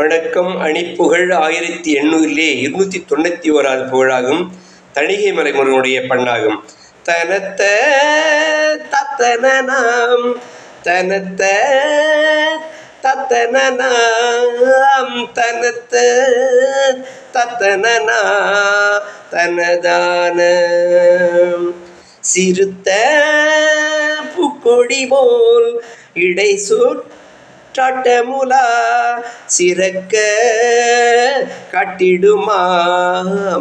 வணக்கம் அணிப்புகழ் ஆயிரத்தி எண்ணூறிலே இருநூற்றி தொண்ணூற்றி ஓராது புகழாகும் தணிகை மறைமுருகனுடைய பண்ணாகும். தனத்த தத்தனாம் தனத்த தத்தனாம் தனத்த தத்தனா தனதான சிறுத்த பூக்கொடி போல் இடை சுற்றாட்டமுலா சிறக்க கட்டிடுமா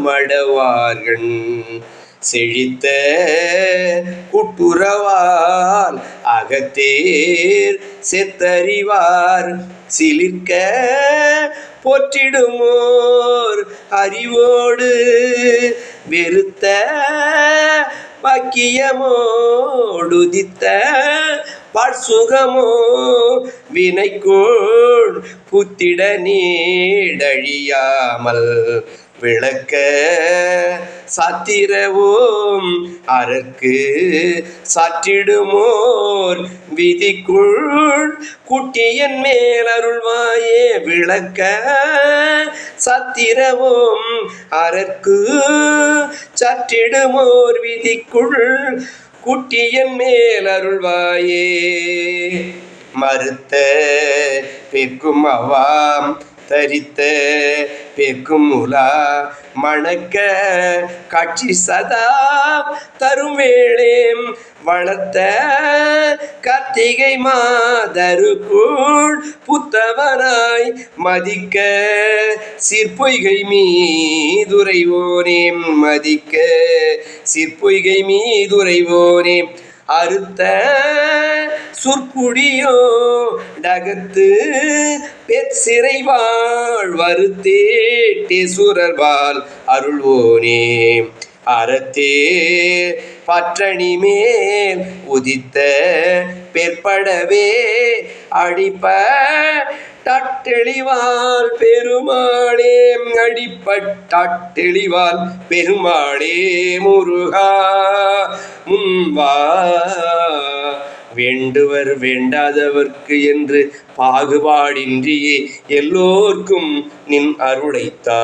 மடவார்கள். செழித்த குட்டுறவால் அகத்தேர் செத்தறிவார். சிலிர்க்க போற்றிடுமோர் அறிவோடு வெறுத்த வாக்கியமோடுதித்த வாழ்சுகமோ வினைக்கோள் புத்திட நீடழியாமல் விளக்க சாத்திரவோம். அரற்கு சாற்றிடுமோர் விதிக்குள் குட்டியன் மேல் அருள்வாயே. விளக்க சாத்திரவோம். அரற்கு சாற்றிடுமோர் விதிக்குள் குட்டியன் மேல் அருள்வாயே. மறுத்த பிற்கும் அவாம் தரித்த பேக்கும் உலா மணக்க காட்சி சதா தரும் வேளேம் வளர்த்த கார்த்திகை மாதருக்குள் புத்தவனாய் மதிக்க சிற்பொய்கை மீதுரைவோனே மதிக்க சிற்பொய்கை மீதுரைவோனே அறுத்த சுற்குடியோ? டகத்து வருத்தேட்டே சுரர்வால் அருள்வோனே. அறத்தே பற்றணி மேல் உதித்த பெற்படவே அடிப்ப தட்டெளிவால் பெருமாளே அடிப்பட்டெளிவால் பெருமாளே முருகா முன்வா வேண்டுவர் வேண்டாதவர்க்கு என்று பாகுபாடின்றியே எல்லோர்க்கும் நின் அருளைத்தா.